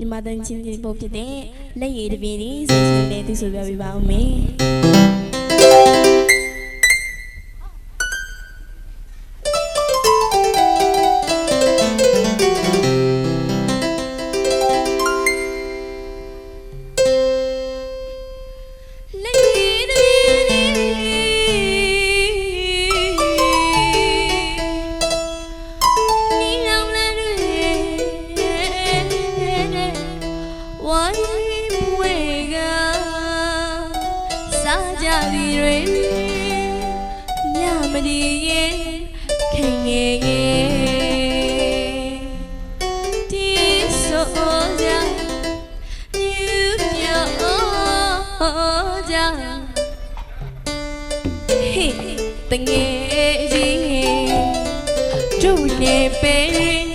မြန်မာတန်ချင်းချင်းပုတ်ဖြစ်တဲ့လက်ရည်တစ်ပြင်းလေးဆိုဆိုနဲ့သူဆိုပြပေးပါဦးမယ် မဒီရဲ့ခင်ငယ်ရဲ့ဒီဆိုကြ You know ကြ Hey တငယ်ကြီးကျုပ်နေပဲ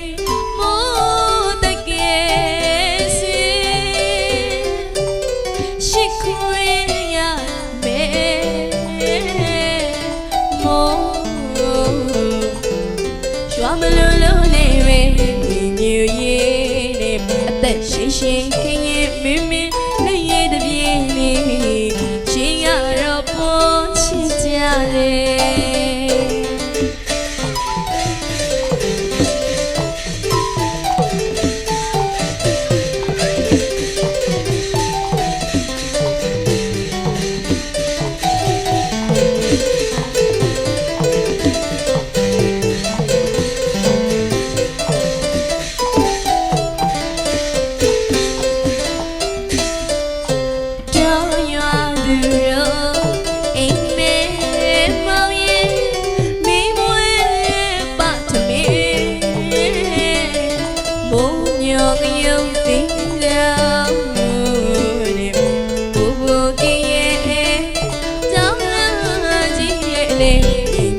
သ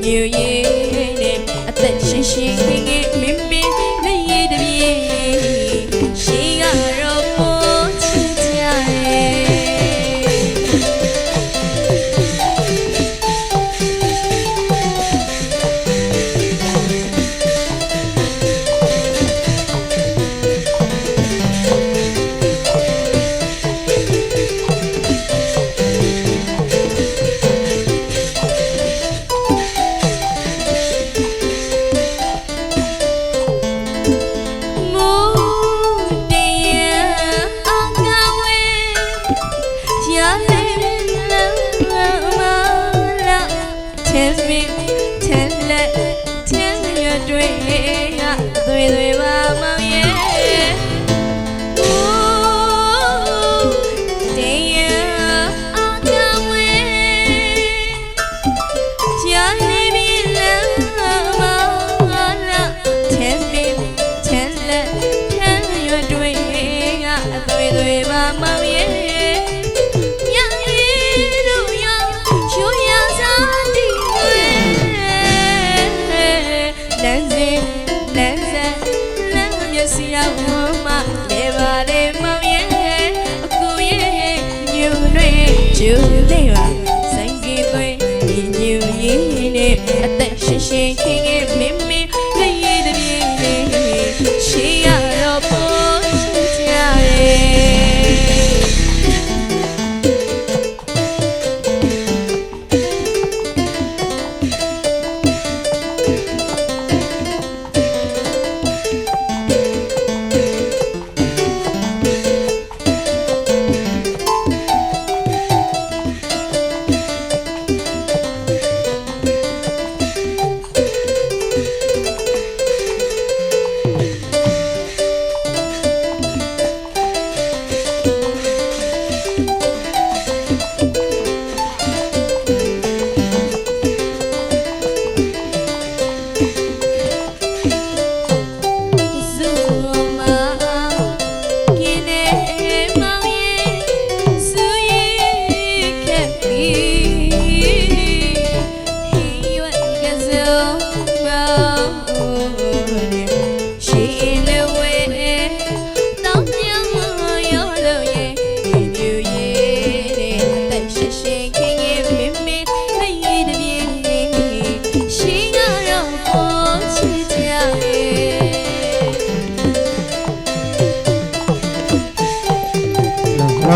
ညူ Tell me tell let tell your dream ရသွေသွေပါမောင်ရဲ့မူတရားအကဝေရလေးလာမလာ Tell me tell let tell your dream ရသွေသွေပါမော စိရောက်မှလေပါလေမောင်ရဲ့အခုရဲ့ညူတွေကျူလေးပါဆိုင်ကီသွေးဒီညူရင်းနဲ့အသက်ရှင်ရှင်ခင်ခင်မင်း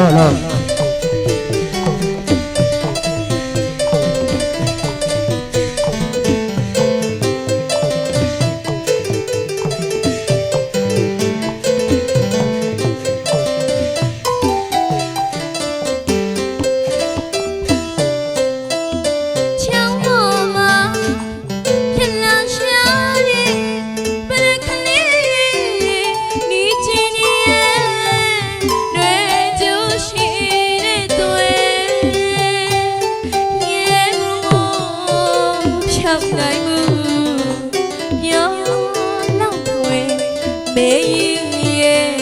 လောလော မေးရဲ့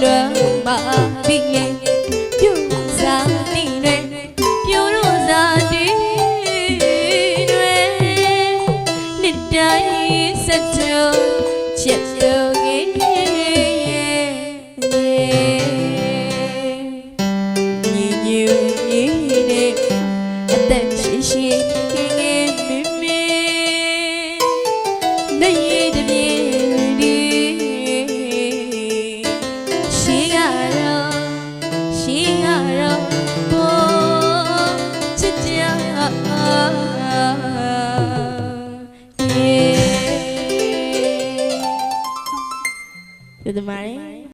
လွမ်းပါပြီရဲ့ပြုစားနေတယ်ပြိုလို့စားတည်တွေနှစ်တိုင်းစက်တော့ချက်တော့ရဲ့ညီညူညီနေအသက်ရှိရှိ the money?